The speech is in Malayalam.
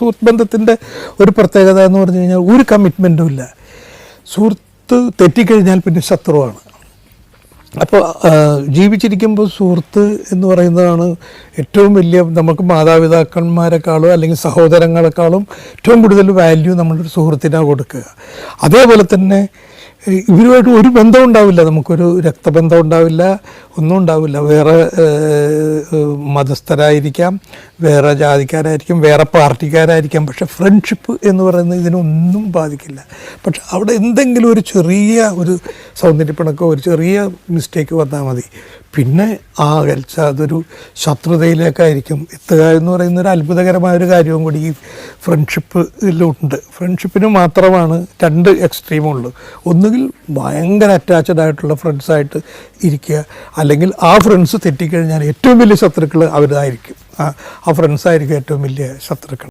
സുഹൃത്ത് ബന്ധത്തിന്റെ ഒരു പ്രത്യേകത എന്ന് പറഞ്ഞു കഴിഞ്ഞാൽ ഒരു കമ്മിറ്റ്മെന്റും ഇല്ല. സുഹൃത്ത് തെറ്റിക്കഴിഞ്ഞാൽ പിന്നെ ശത്രുവാണ്. അപ്പോൾ ജീവിച്ചിരിക്കുമ്പോൾ സുഹൃത്ത് എന്ന് പറയുന്നതാണ് ഏറ്റവും വലിയ നമുക്ക് മാതാപിതാക്കന്മാരെക്കാളും അല്ലെങ്കിൽ സഹോദരങ്ങളെക്കാളും ഏറ്റവും കൂടുതൽ വാല്യൂ നമ്മളൊരു സുഹൃത്തിനാണ് കൊടുക്കുക. അതേപോലെ തന്നെ ഇവരുമായിട്ട് ഒരു ബന്ധം ഉണ്ടാവില്ല. നമുക്കൊരു രക്തബന്ധം ഉണ്ടാവില്ല ഒന്നും ഉണ്ടാവില്ല. വേറെ മതസ്ഥരായിരിക്കാം വേറെ ജാതിക്കാരായിരിക്കും വേറെ പാർട്ടിക്കാരായിരിക്കാം. പക്ഷെ ഫ്രണ്ട്ഷിപ്പ് എന്ന് പറയുന്നത് ഇതിനൊന്നും ബാധിക്കില്ല. പക്ഷെ അവിടെ എന്തെങ്കിലും ഒരു ചെറിയ ഒരു സൗന്ദര്യപ്പിണക്കോ ഒരു ചെറിയ മിസ്റ്റേക്ക് വന്നാൽ മതി. പിന്നെ ആ അതൊരു ശത്രുതയിലേക്കായിരിക്കും. എത്തുക എന്ന് പറയുന്ന ഒരു അത്ഭുതകരമായ ഒരു കാര്യവും കൂടി ഈ ഫ്രണ്ട്ഷിപ്പിലുണ്ട് ഫ്രണ്ട്ഷിപ്പിന് മാത്രമാണ് രണ്ട് എക്സ്ട്രീമുള്ളൂ ഒന്നുകിൽ ഭയങ്കര അറ്റാച്ച്ഡ് ആയിട്ടുള്ള ഫ്രണ്ട്സായിട്ട് ഇരിക്കുക. അല്ലെങ്കിൽ ആ ഫ്രണ്ട്സ് തെറ്റിക്കഴിഞ്ഞാൽ ഏറ്റവും വലിയ ശത്രുക്കൾ അവരായിരിക്കും. ആ ഫ്രണ്ട്സായിരിക്കും ഏറ്റവും വലിയ ശത്രുക്കൾ.